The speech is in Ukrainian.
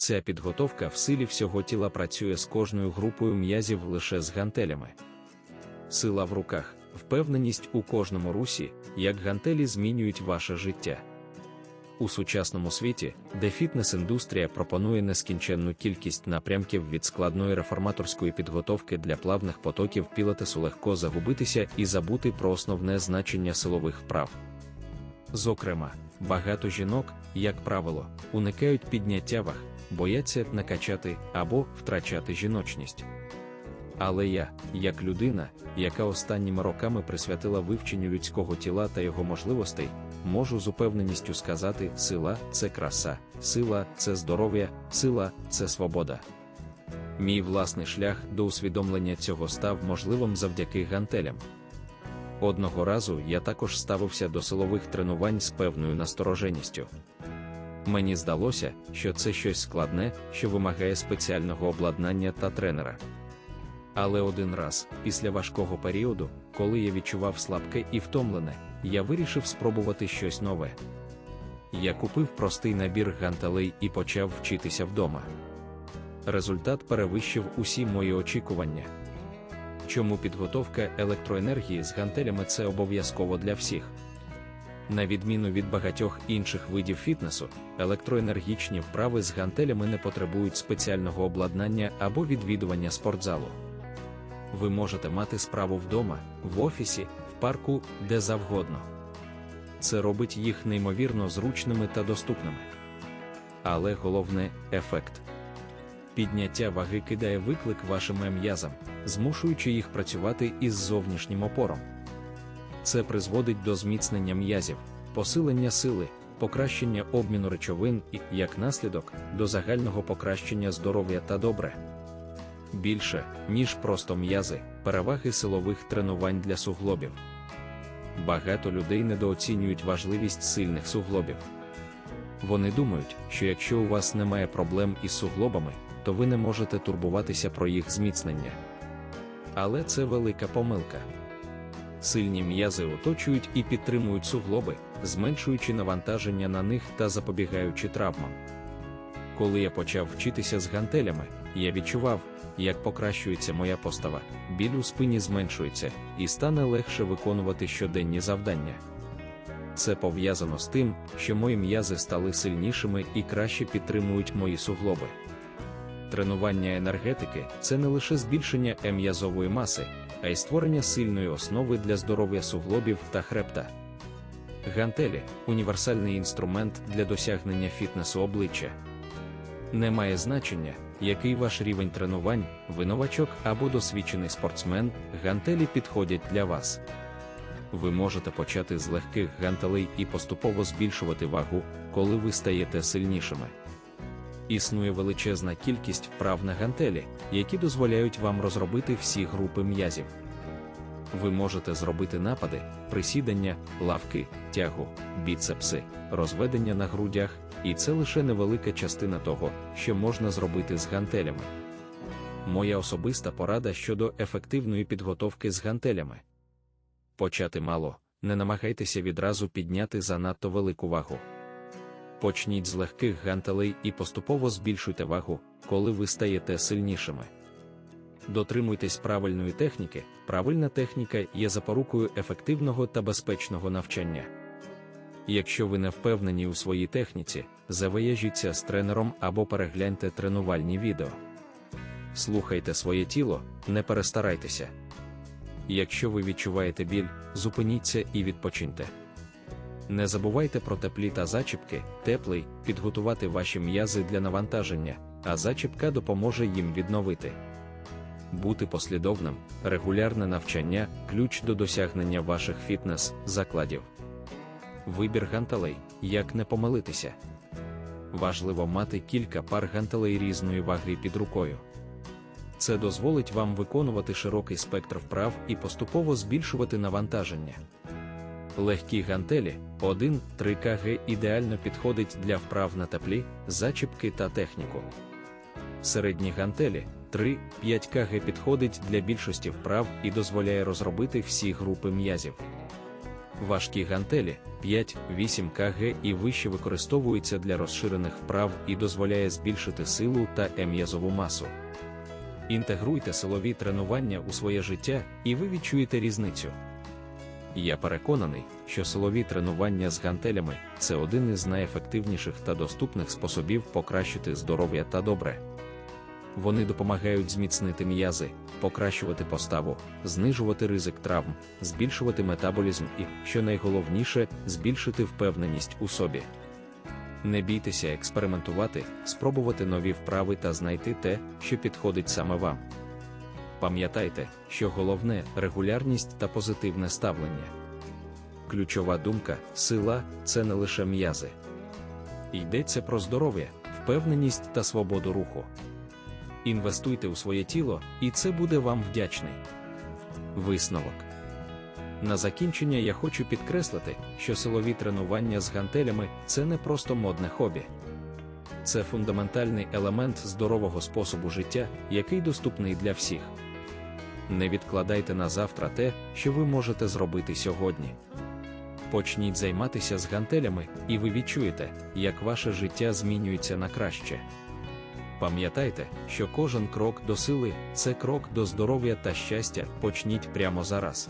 Ця підготовка в силі всього тіла працює з кожною групою м'язів лише з гантелями. Сила в руках, впевненість у кожному русі, як гантелі змінюють ваше життя. У сучасному світі, де фітнес-індустрія пропонує нескінченну кількість напрямків від складної реформаторської підготовки для плавних потоків пілатесу легко загубитися і забути про основне значення силових вправ. Зокрема, багато жінок, як правило, уникають підняття ваг, бояться накачати або втрачати жіночність. Але я, як людина, яка останніми роками присвятила вивченню людського тіла та його можливостей, можу з упевненістю сказати: сила це краса, сила це здоров'я, сила це свобода. Мій власний шлях до усвідомлення цього став можливим завдяки гантелям. Одного разу я також ставився до силових тренувань з певною настороженістю. Мені здалося, що це щось складне, що вимагає спеціального обладнання та тренера. Але один раз, після важкого періоду, коли я відчував слабке і втомлене, я вирішив спробувати щось нове. Я купив простий набір гантелей і почав вчитися вдома. Результат перевищив усі мої очікування. Чому підготовка електроенергії з гантелями це обов'язково для всіх? На відміну від багатьох інших видів фітнесу, електроенергічні вправи з гантелями не потребують спеціального обладнання або відвідування спортзалу. Ви можете мати справу вдома, в офісі, в парку, де завгодно. Це робить їх неймовірно зручними та доступними. Але головне ефект. Підняття ваги кидає виклик вашим м'язам, змушуючи їх працювати із зовнішнім опором. Це призводить до зміцнення м'язів, посилення сили, покращення обміну речовин і, як наслідок, до загального покращення здоров'я та добре. Більше, ніж просто м'язи, переваги силових тренувань для суглобів. Багато людей недооцінюють важливість сильних суглобів. Вони думають, що якщо у вас немає проблем із суглобами, то ви не можете турбуватися про їх зміцнення. Але це велика помилка. Сильні м'язи оточують і підтримують суглоби, зменшуючи навантаження на них та запобігаючи травмам. Коли я почав вчитися з гантелями, я відчував, як покращується моя постава, біль у спині зменшується і стане легше виконувати щоденні завдання. Це пов'язано з тим, що мої м'язи стали сильнішими і краще підтримують мої суглоби. Тренування енергетики це не лише збільшення м'язової маси, а й створення сильної основи для здоров'я суглобів та хребта. Гантелі універсальний інструмент для досягнення фітнесу обличчя. Не має значення, який ваш рівень тренувань, ви новачок або досвідчений спортсмен, гантелі підходять для вас. Ви можете почати з легких гантелей і поступово збільшувати вагу, коли ви стаєте сильнішими. Існує величезна кількість вправ на гантелі, які дозволяють вам розробити всі групи м'язів. Ви можете зробити напади, присідання, лавки, тягу, біцепси, розведення на грудях, і це лише невелика частина того, що можна зробити з гантелями. Моя особиста порада щодо ефективної підготовки з гантелями. Почати мало, не намагайтеся відразу підняти занадто велику вагу. Почніть з легких гантелей і поступово збільшуйте вагу, коли ви стаєте сильнішими. Дотримуйтесь правильної техніки. Правильна техніка є запорукою ефективного та безпечного навчання. Якщо ви не впевнені у своїй техніці, завияжіться з тренером або перегляньте тренувальні відео. Слухайте своє тіло, не перестарайтеся. Якщо ви відчуваєте біль, зупиніться і відпочиньте. Не забувайте про теплі та зачіпки, теплий, підготувати ваші м'язи для навантаження, а зачіпка допоможе їм відновити. Бути послідовним, регулярне навчання ключ до досягнення ваших фітнес-закладів. Вибір гантелей, як не помилитися. Важливо мати кілька пар гантелей різної ваги під рукою. Це дозволить вам виконувати широкий спектр вправ і поступово збільшувати навантаження. Легкі гантелі 1-3 кг ідеально підходить для вправ на теплі, зачіпки та техніку. Середні гантелі 3-5 кг підходить для більшості вправ і дозволяє розробити всі групи м'язів. Важкі гантелі 5-8 кг і вище використовуються для розширених вправ і дозволяє збільшити силу та ем'язову масу. Інтегруйте силові тренування у своє життя, і ви відчуєте різницю. Я переконаний, що силові тренування з гантелями це один із найефективніших та доступних способів покращити здоров'я та добре. Вони допомагають зміцнити м'язи, покращувати поставу, знижувати ризик травм, збільшувати метаболізм і, що найголовніше, збільшити впевненість у собі. Не бійтеся експериментувати, спробувати нові вправи та знайти те, що підходить саме вам. Пам'ятайте, що головне регулярність та позитивне ставлення. Ключова думка, сила це не лише м'язи. Йдеться про здоров'я, впевненість та свободу руху. Інвестуйте у своє тіло, і це буде вам вдячний. Висновок. На закінчення я хочу підкреслити, що силові тренування з гантелями це не просто модне хобі. Це фундаментальний елемент здорового способу життя, який доступний для всіх. Не відкладайте на завтра те, що ви можете зробити сьогодні. Почніть займатися з гантелями, і ви відчуєте, як ваше життя змінюється на краще. Пам'ятайте, що кожен крок до сили це крок до здоров'я та щастя. Почніть прямо зараз.